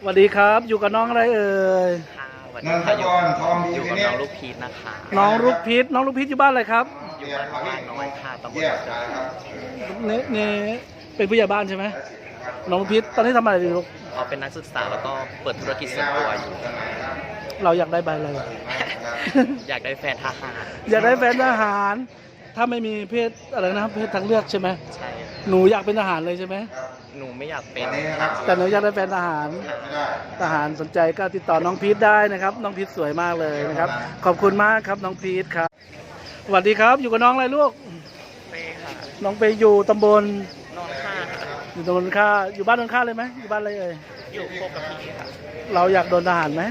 สวัสดีครับ อยู่กับน้องอะไรเอ่ย ค่ะวันนันี้นทค่ะอกยู่รทองดีอยู่ทีกับนี้น้องลูกพีชนะคะน้องลูกพีชน้องลูกพีชอยู่บ้านอะไรครับอยู่บ้านว่างน้อยค่ะตำบลเยี่ยมเจ้านะครับนี่นี่เป็นผู้ใหญ่บ้านใช่ไหมน้องลูกพีชตอนนี้ทำอะไรอยู่ลูกเขาเป็นนักศึกษาแล้วก็เปิดธุรกิจส่วนตัวอยู่ เราอยากได้ใบอะไร อยากได้แฟนทหาร อยากได้แฟนทหาร ถ้าไม่มีเพศอะไรนะเพศทางเลือกใช่ไหมใช่หนูอยากเป็นทหารเลยใช่ไหมหนูไม่อยากเป็นวันนี้นะครับแต่หนูอยากได้แฟนทหารไม่ได้ทหารสนใจก็ติดต่อน้องพีทได้นะครับ น้องพีทสวยมากเลยนะครับ ขอบคุณมากครับน้องพีทครับสวัสดีครับอยู่กับน้องอะไรลูกเป้ค่ะน้องไปอยู่ตำบลนอนค่าค่ะอยู่ตำบลค่าอยู่บ้านตรงค่าเลยไหมอยู่บ้านอะไรเอ่ยอยู่โคกกับพี่ค่ะเราอยากโดนทหารไหม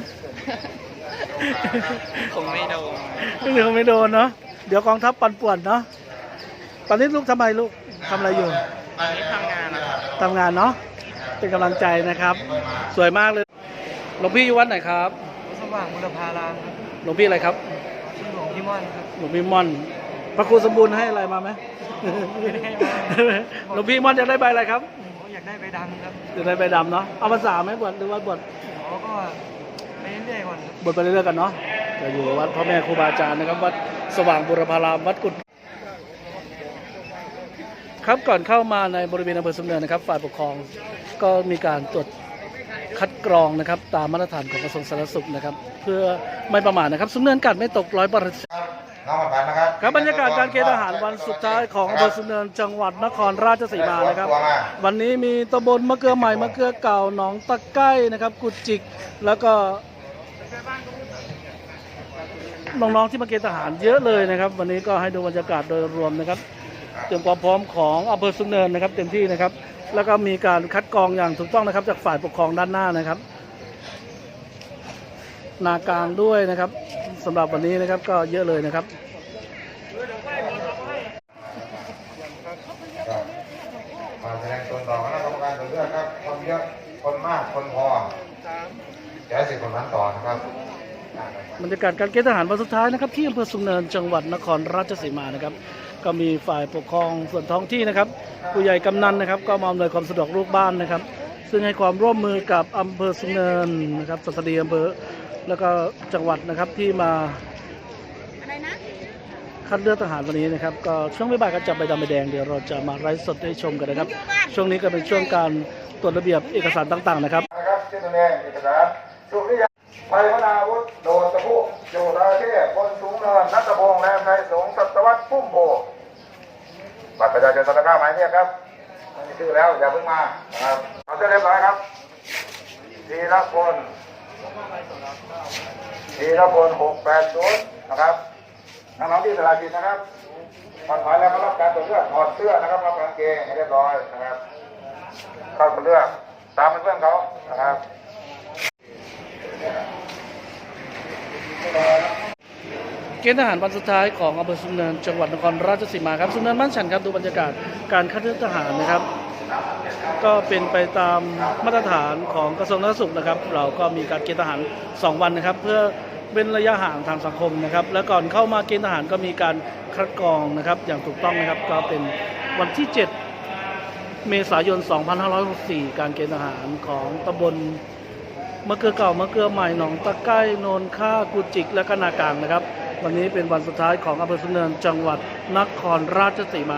คงไม่โดนไม่เดี๋ยวไม่โดนเนาะ เดี๋ยวกองทัพปั่นป่วนเนาะตอนนี้ลูกทำไมลูกทำอะไรอยู่ตอนนี้ทำงานนะคะทำงานเนาะเป็นกำลังใจนะครับ สวยมากเลยหลวงพี่อยู่วัดไหนครับสว่างบุรพารามครับหลวงพี่อะไรครับชื่อหลวงพี่ม่อนครับหลวงพี่ม่อน พระครูสมบูรณ์ให้อะไรมาไหมไม่ได้ให้มาหลวงพี่ม่อนอยากได้ใบอะไรครับผมอยากได้ใบดำครับอยากได้ใบดำเนาะเอาภาษาไหมบวชหรือว่าบวชหมอก็ไปเรื่อยๆก่อนครับบวชไปเรื่อยๆกันเนาะจะอยู่วัดพ่อแม่ครูบาอาจารย์นะครับวัด สว่างบุรพารามวัดกุฎครับก่อนเข้ามาในบริเวณอำเภอสุนเนินนะครับ ฝ่ายปกครองก็มีการตรวจคัดกรองนะครับ ตามมาตรฐานของกระทรวงสาธารณสุขนะครับ เพื่อไม่ประมาทนะครับสุนเนินกัดไม่ตกร้อยเปอร์เซ็นต์น้องมาผ่านนะครับครับบรรยากาศการเกณฑ์ทหารวันสุดท้ายของอำเภอสุนเนินจังหวัดนครราชสีมานะครับ วันนี้มีตำบลมะเกลือใหม่มะเกลือเก่าหนองตะไก้นะครับ กุดจิกแล้วก็ น้องๆที่มาเกณฑ์ทหารเยอะเลยนะครับ วันนี้ก็ให้ดูบรรยากาศโดยรวมนะครับ เตรียมความพร้อมของอำเภอสุนเนินนะครับ เต็มที่นะครับ แล้วก็มีการคัดกรองอย่างถูกต้องนะครับ จากฝ่ายปกครองด้านหน้านะครับนากลางด้วยนะครับสำหรับวันนี้นะครับก็เยอะเลยนะครับมาแสดงตนต่อคณะกรรมการตรวเลือกครับคนเยอะคนมากคนพอ จะให้สิบคนนั้นต่อนะครับบรรยากาศการเกณฑ์ทหารวันสุดท้ายนะครับที่อำเภอสุนเนินจังหวัดนครราชสีมานะครับ ก็มีฝ่ายปกครองส่วนท้องที่นะครับผู้ใหญ่กำนันนะครับ ก็มาอำนวยความสะดวกลูกบ้านนะครับ ซึ่งให้ความร่วมมือกับอำเภอสุนเนินนะครับสตรีอำเภอแล้วก็จังหวัดนะครับที่มาคัดเลือกทหารวันนี้นะครับก็ช่วงบ่ายๆก็จับใบดำใบแดงเดี๋ยวเราจะมาไลฟ์สดให้ชมกันนะครับ ช่วงนี้ก็เป็นช่วงการตรวจระเบียบเอกสารต่างๆนะครับ นะครับที่ตัวแดงเอกสาร สุริยาไทยพนาวุฒโดดตะพุโยราเทพคนสูงเนินนัตพงษ์แรมไทยสงสัตวัตพุ่มโพบัตรประชาชนตระก้าหมายเรียกครับม่มีชื่อแล้วอย่าเพิ่งมานะครับเอาเสร็จเรียบร้อยครับทีละคนทีละคนหกแปดศูนย์นะครับน้องๆที่สลาจิตนะครับถอดถอยแล้วก็รับการตรวจเลือดถอดเสื้อนะครับรับกางเกงให้เรียบร้อยนะครับเข้ามาเลือกตามเพื่อนเขานะครับ เกณฑ์ทหารวันสุดท้ายของอำเภอสุนเนินจังหวัดนครราชสีมาครับสุนเนินบ้านฉันครับดูบรรยากาศการคัดเลือกทหารนะครับ ก็เป็นไปตามมาตรฐานของกระทรวงสาธารณสุขนะครับ เราก็มีการเกณฑ์ทหาร 2 วันนะครับ เพื่อเป็นระยะห่างทางสังคมนะครับ และก่อนเข้ามาเกณฑ์ทหารก็มีการคัดกรองนะครับ อย่างถูกต้องนะครับก็เป็นวันที่ 7 เมษายน 2564 การเกณฑ์ทหารของตำบล มะเกลือเก่ามะเกลือใหม่หนองตะไก่โนนค่ากุจิกและก็นากลางนะครับ วันนี้เป็นวันสุดท้ายของอำเภอสุนเนินจังหวัดนครราชสีมา